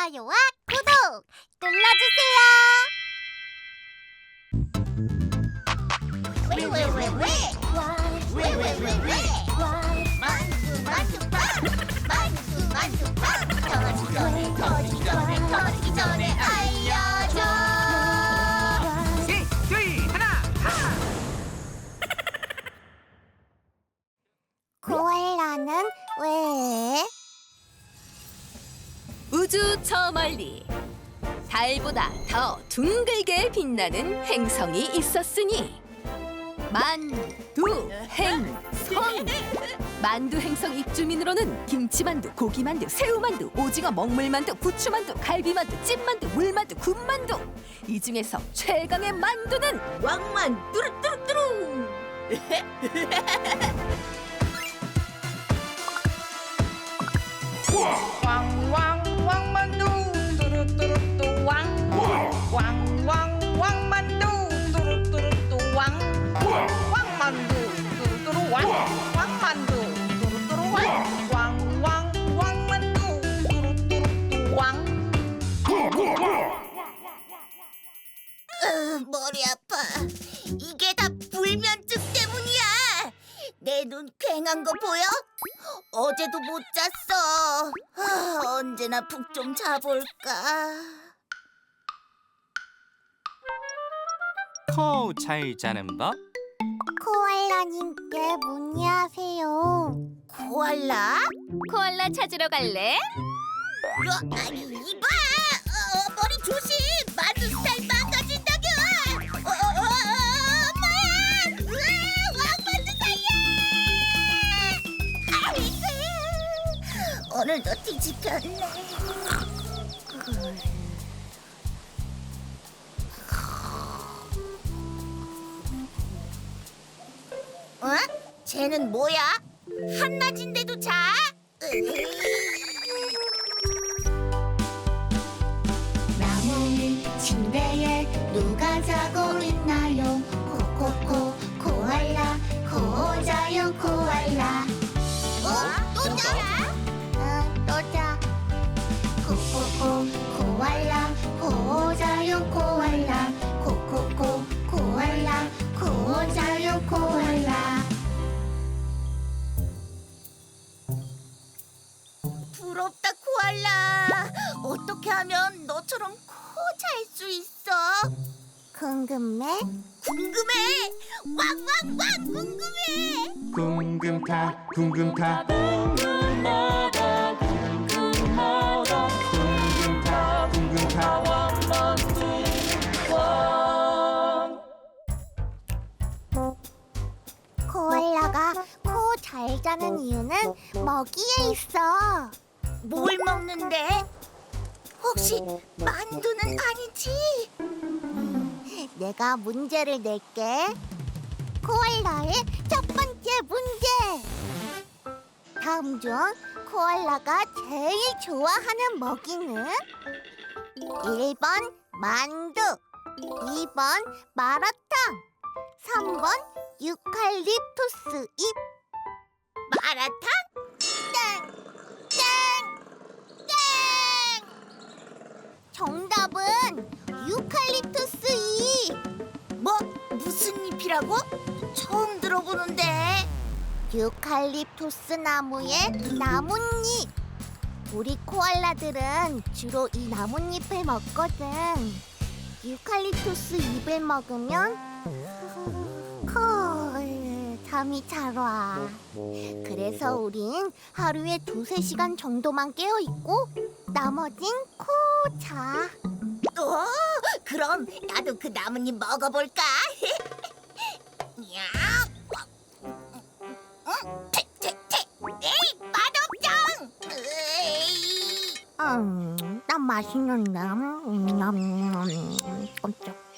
좋아요와 구독 눌러주세요. 왜왜왜왜? 왜왜왜왜? 만두 만두 빵 만두 만두 빵 터지기 전에 터지기 전에 터지 우주 저 멀리. 달보다 더 둥글게 빛나는 행성이 있었으니 만두 행성. 만두 행성 입주민으로는 김치만두, 고기만두, 새우만두, 오징어 먹물만두, 부추만두, 갈비만두, 찐만두, 물만두, 군만두. 이 중에서 최강의 만두는 왕만 뚜루뚜루뚜루. 왕왕 보여? 어제도 못 잤어. 아, 언제나 푹 좀 자볼까. 코 잘 자는 법? 코알라님께 문의하세요. 코알라? 코알라 찾으러 갈래? 어, 아니 이봐! 아이고! 오늘도 뒤집혔네. 어? 쟤는 뭐야? 한낮인데도 자? 나무는 침대에 누가 자고 있나요? 코코코 코알라 코자요 코알라 어? 또 자 너처럼 코잘수 있어? 궁금해? 궁금해! 왕왕왕 궁금해! 궁금타 궁금타. 궁금타 궁금타. 코알라가 코 잘 자는 이유는 먹이에 있어. 뭘 먹는데? 혹시 만두는 아니지? 음, 내가 문제를 낼게 코알라의 첫 번째 문제 다음 중 코알라가 제일 좋아하는 먹이는 1번 만두 2번 마라탕 3번 유칼립투스 잎 마라탕? 정답은 유칼립투스 잎 뭐? 무슨 잎이라고? 처음 들어보는데 유칼립투스 나무의 나뭇잎 우리 코알라들은 주로 이 나뭇잎을 먹거든 유칼립투스 잎을 먹으면 콜 잠이 잘 와. 그래서 우린 하루에 두세 시간 정도만 깨어 있고 나머진 코 자. 어, 그럼 나도 그 나뭇잎 먹어볼까? 야, 어? 태, 태, 태. 에이, 맛없정. 에이. 음, 난 맛있는데. 음, 음, 음, 깜짝, 깜짝.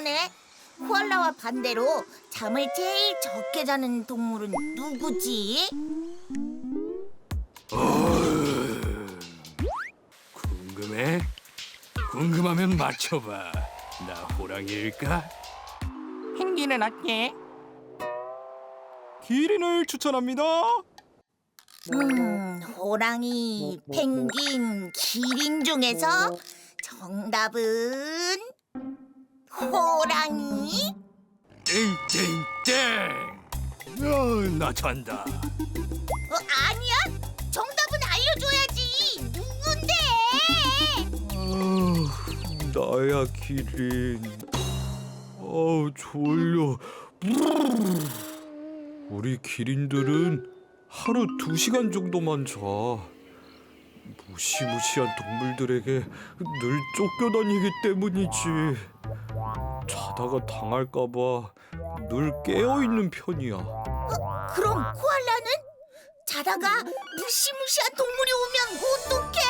궁금하네. 코알라와 반대로 잠을 제일 적게 자는 동물은 누구지? 궁금해? 궁금하면 맞춰봐. 나 호랑이일까? 펭귄은 어때? 기린을 추천합니다. 음, 호랑이, 펭귄, 기린 중에서 정답은 호랑이? 땡땡땡. 어, 나 잔다. 어, 아니야? 정답은 알려줘야지. 누군데? 아, 나야 기린. 어우 졸려. 우리 기린들은 하루 두 시간 정도만 자. 무시무시한 동물들에게 늘 쫓겨다니기 때문이지. 자다가 당할까봐 늘 깨어 있는 편이야. 그럼 코알라는 자다가 무시무시한 동물이 오면 어떡해?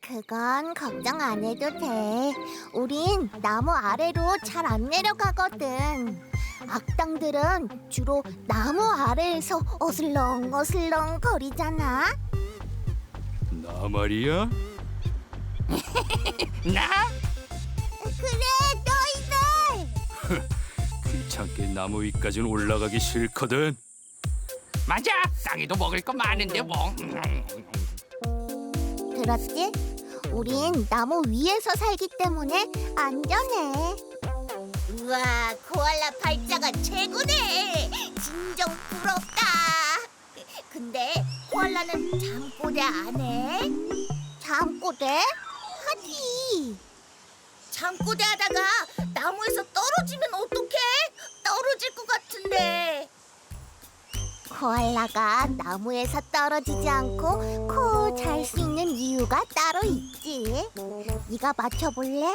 그건 걱정 안 해도 돼. 우린 나무 아래로 잘 안 내려가거든. 악당들은 주로 나무 아래에서 어슬렁 어슬렁 거리잖아. 나 말이야? 나? 귀찮게 나무 위까지는 올라가기 싫거든. 맞아. 땅에도 먹을 거 많은데 뭐. 들었지? 우린 나무 위에서 살기 때문에 안전해. 우와, 코알라 팔자가 최고네. 진정 부럽다. 근데 코알라는 잠꼬대 안 해? 잠꼬대? 하지. 잠꼬대 하다가 나무에서 떨어지면 어떡해? 떨어질 것 같은데. 코알라가 나무에서 떨어지지 않고 코 잘 수 있는 이유가 따로 있지. 네가 맞춰볼래?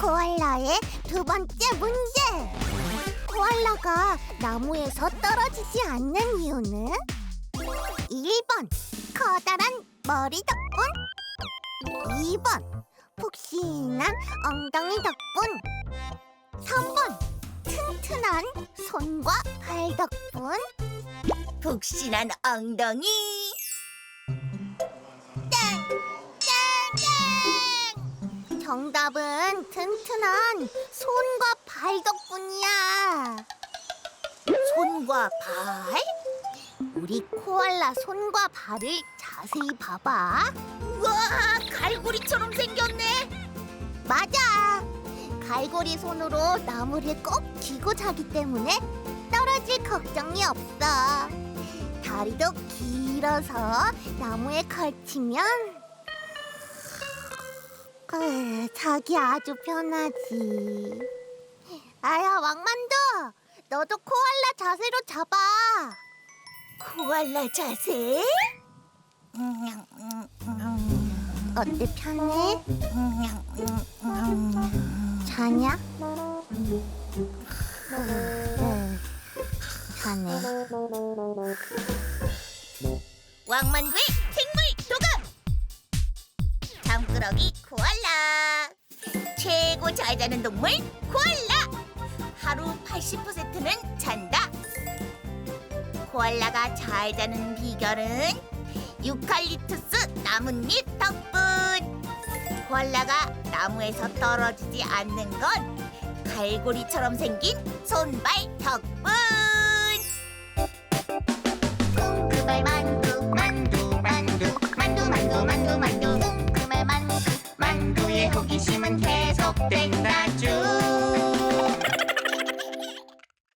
코알라의 두 번째 문제. 코알라가 나무에서 떨어지지 않는 이유는 1 번. 커다란 머리 덕분 2번. 푹신한 엉덩이 덕분. 3번. 튼튼한 손과 발 덕분. 푹신한 엉덩이. 정답은 튼튼한 손과 발 덕분이야. 손과 발? 우리 코알라 손과 발을 자세히 봐봐. 우와, 갈고리처럼 생겼네. 맞아. 갈고리 손으로 나무를 꼭 쥐고 자기 때문에 떨어질 걱정이 없어. 다리도 길어서 나무에 걸치면 으, 자기 아주 편하지. 아야 왕만두! 너도 코알라 자세로 잡아 코알라 자세? 어때 편해? 자냐? 응, 자네. 왕만두의 생물 도감 잠꾸러기 코알라 최고 잘 자는 동물 코알라 하루 80%는 잔다 코알라가 잘 자는 비결은 유칼립투스 나뭇잎 덕분. 코알라가 나무에서 떨어지지 않는 건 갈고리처럼 생긴 손발 덕분. 웅크말 만두 만두 만두. 만두 만두 만두 만두. 웅크말 만두. 만두의 호기심은 계속된다. 쭉